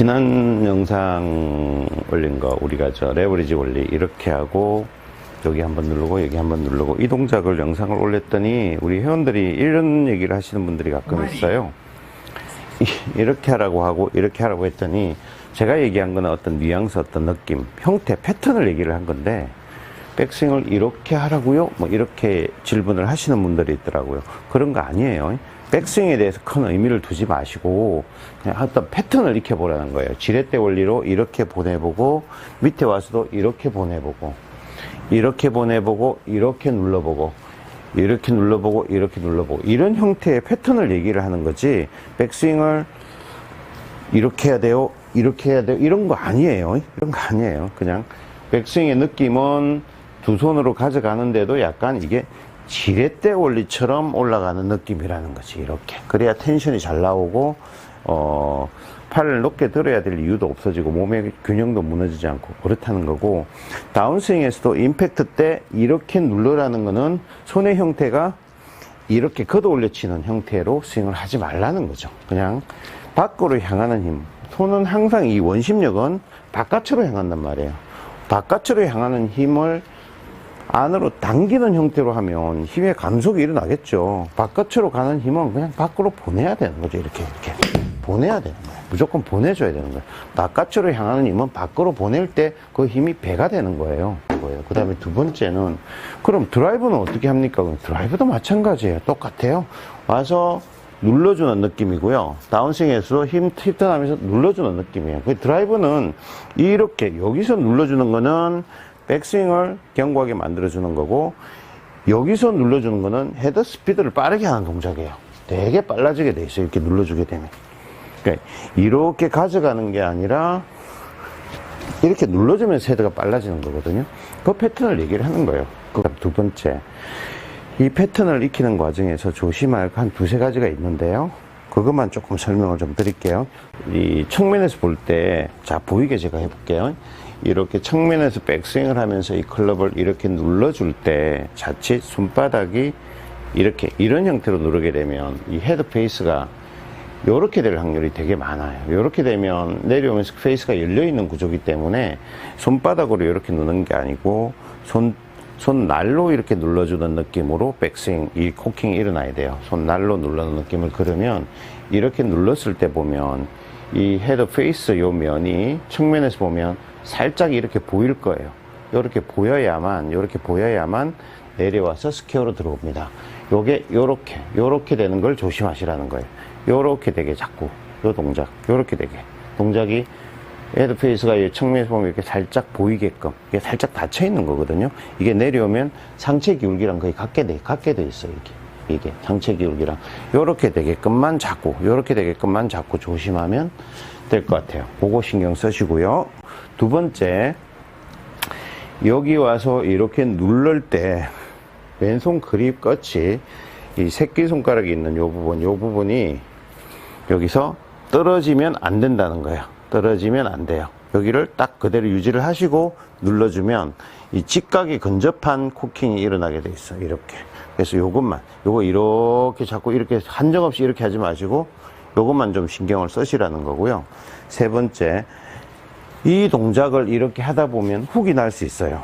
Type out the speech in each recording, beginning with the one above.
지난 영상 올린 거 우리가 저 레버리지 원리 이렇게 하고 여기 한번 누르고 여기 한번 누르고 이 동작을 영상을 올렸더니 우리 회원들이 이런 얘기를 하시는 분들이 가끔 있어요. 이- 이렇게 하라고 하고 이렇게 하라고 했더니 제가 얘기한 거는 어떤 뉘앙스 어떤 느낌 형태 패턴을 얘기를 한 건데 백스윙을 이렇게 하라고요? 뭐 이렇게 질문을 하시는 분들이 있더라고요. 그런 거 아니에요. 백스윙에 대해서 큰 의미를 두지 마시고 그냥 어떤 패턴을 익혀보라는 거예요. 지렛대 원리로 이렇게 보내보고 밑에 와서도 이렇게 보내보고 이렇게 보내보고 이렇게 눌러보고 이렇게 눌러보고 이렇게 눌러보고. 이런 형태의 패턴을 얘기를 하는 거지 백스윙을 이렇게 해야 돼요 이렇게 해야 돼요. 이런 거 아니에요. 이런 거 아니에요. 그냥 백스윙의 느낌은 두 손으로 가져가는데도 약간 이게 지렛대 원리처럼 올라가는 느낌이라는 거지 이렇게 그래야 텐션이 잘 나오고 어 팔을 높게 들어야 될 이유도 없어지고 몸의 균형도 무너지지 않고 그렇다는 거고 다운스윙에서도 임팩트 때 이렇게 눌러라는 거는 손의 형태가 이렇게 걷어 올려치는 형태로 스윙을 하지 말라는 거죠. 그냥 밖으로 향하는 힘. 손은 항상 이 원심력은 바깥으로 향한단 말이에요. 바깥으로 향하는 힘을 안으로 당기는 형태로 하면 힘의 감속이 일어나겠죠. 바깥으로 가는 힘은 그냥 밖으로 보내야 되는 거죠. 이렇게, 이렇게. 보내야 되는 거예요. 무조건 보내줘야 되는 거예요. 바깥으로 향하는 힘은 밖으로 보낼 때 그 힘이 배가 되는 거예요. 그 다음에 두 번째는, 그럼 드라이브는 어떻게 합니까? 드라이브도 마찬가지예요. 똑같아요. 와서 눌러주는 느낌이고요. 다운스윙에서도 힘 팁턴하면서 눌러주는 느낌이에요. 그 드라이브는 이렇게 여기서 눌러주는 거는 백스윙을 견고하게 만들어주는 거고 여기서 눌러주는 거는 헤더 스피드를 빠르게 하는 동작이에요. 되게 빨라지게 돼 있어요. 이렇게 눌러주게 되면. 그러니까 이렇게 가져가는 게 아니라 이렇게 눌러주면서 헤드가 빨라지는 거거든요. 그 패턴을 얘기를 하는 거예요. 그두 번째. 이 패턴을 익히는 과정에서 조심할 한 두세 가지가 있는데요. 그것만 조금 설명을 좀 드릴게요. 이 측면에서 볼 때, 자, 보이게 제가 해볼게요. 이렇게 측면에서 백스윙을 하면서 이 클럽을 이렇게 눌러줄 때 자칫 손바닥이 이렇게, 이런 형태로 누르게 되면 이 헤드 페이스가 이렇게 될 확률이 되게 많아요. 이렇게 되면 내려오면서 페이스가 열려 있는 구조기 때문에 손바닥으로 이렇게 누는 게 아니고 손, 손 날로 이렇게 눌러주는 느낌으로 백스윙, 이 코킹이 일어나야 돼요. 손 날로 눌러는 느낌을 그러면 이렇게 눌렀을 때 보면 이 헤드 페이스 요 면이 측면에서 보면 살짝 이렇게 보일 거예요. 이렇게 보여야만, 이렇게 보여야만 내려와서 스퀘어로 들어옵니다. 요게 요렇게, 요렇게 되는 걸 조심하시라는 거예요. 요렇게 되게 자꾸, 요 동작, 요렇게 되게. 동작이 헤드페이스가 이 측면에서 보면 이렇게 살짝 보이게끔, 이게 살짝 닫혀 있는 거거든요. 이게 내려오면 상체 기울기랑 거의 같게 돼, 같게 돼 있어요, 이게. 이게 상체 기울기랑. 요렇게 되게끔만 자꾸, 요렇게 되게끔만 자꾸 조심하면 될 것 같아요. 그거 신경 쓰시고요. 두 번째, 여기 와서 이렇게 누를 때 왼손 그립 끝이 이 새끼손가락이 있는 요 부분, 요 부분이 여기서 떨어지면 안 된다는 거예요. 떨어지면 안 돼요. 여기를 딱 그대로 유지를 하시고 눌러주면 이 직각이 근접한 코킹이 일어나게 돼 있어. 이렇게. 그래서 요것만, 요거 이렇게 자꾸 이렇게 한정없이 이렇게 하지 마시고 요것만 좀 신경을 쓰시라는 거고요. 세 번째, 이 동작을 이렇게 하다 보면 훅이 날 수 있어요.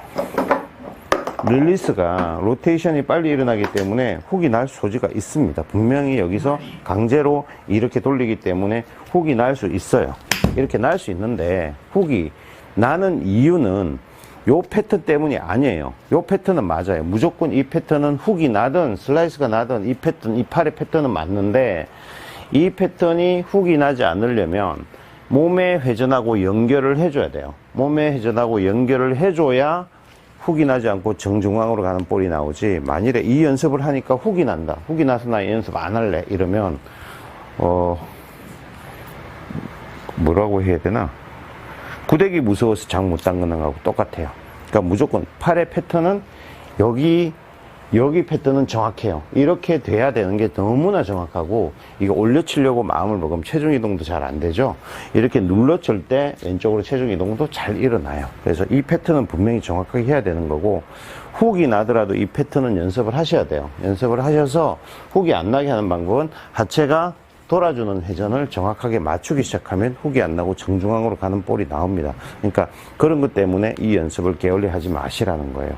릴리스가 로테이션이 빨리 일어나기 때문에 훅이 날 소지가 있습니다. 분명히 여기서 강제로 이렇게 돌리기 때문에 훅이 날 수 있어요. 이렇게 날 수 있는데 훅이 나는 이유는 요 패턴 때문이 아니에요. 요 패턴은 맞아요. 무조건 이 패턴은 훅이 나든 슬라이스가 나든 이 패턴, 이 팔의 패턴은 맞는데 이 패턴이 훅이 나지 않으려면 몸에 회전하고 연결을 해줘야 돼요. 몸에 회전하고 연결을 해줘야 훅이 나지 않고 정중앙으로 가는 볼이 나오지. 만일에 이 연습을 하니까 훅이 난다. 훅이 나서 나 이 연습 안 할래. 이러면 어 뭐라고 해야 되나? 구데기 무서워서 장못 거하고 똑같아요. 그러니까 무조건 팔의 패턴은 여기 여기 패턴은 정확해요 이렇게 돼야 되는 게 너무나 정확하고 이거 올려치려고 마음을 먹으면 체중 이동도 잘 안 되죠 이렇게 눌러칠 때 왼쪽으로 체중 이동도 잘 일어나요 그래서 이 패턴은 분명히 정확하게 해야 되는 거고 훅이 나더라도 이 패턴은 연습을 하셔야 돼요 연습을 하셔서 훅이 안 나게 하는 방법은 하체가 돌아주는 회전을 정확하게 맞추기 시작하면 훅이 안 나고 정중앙으로 가는 볼이 나옵니다. 그러니까 그런 것 때문에 이 연습을 게을리 하지 마시라는 거예요.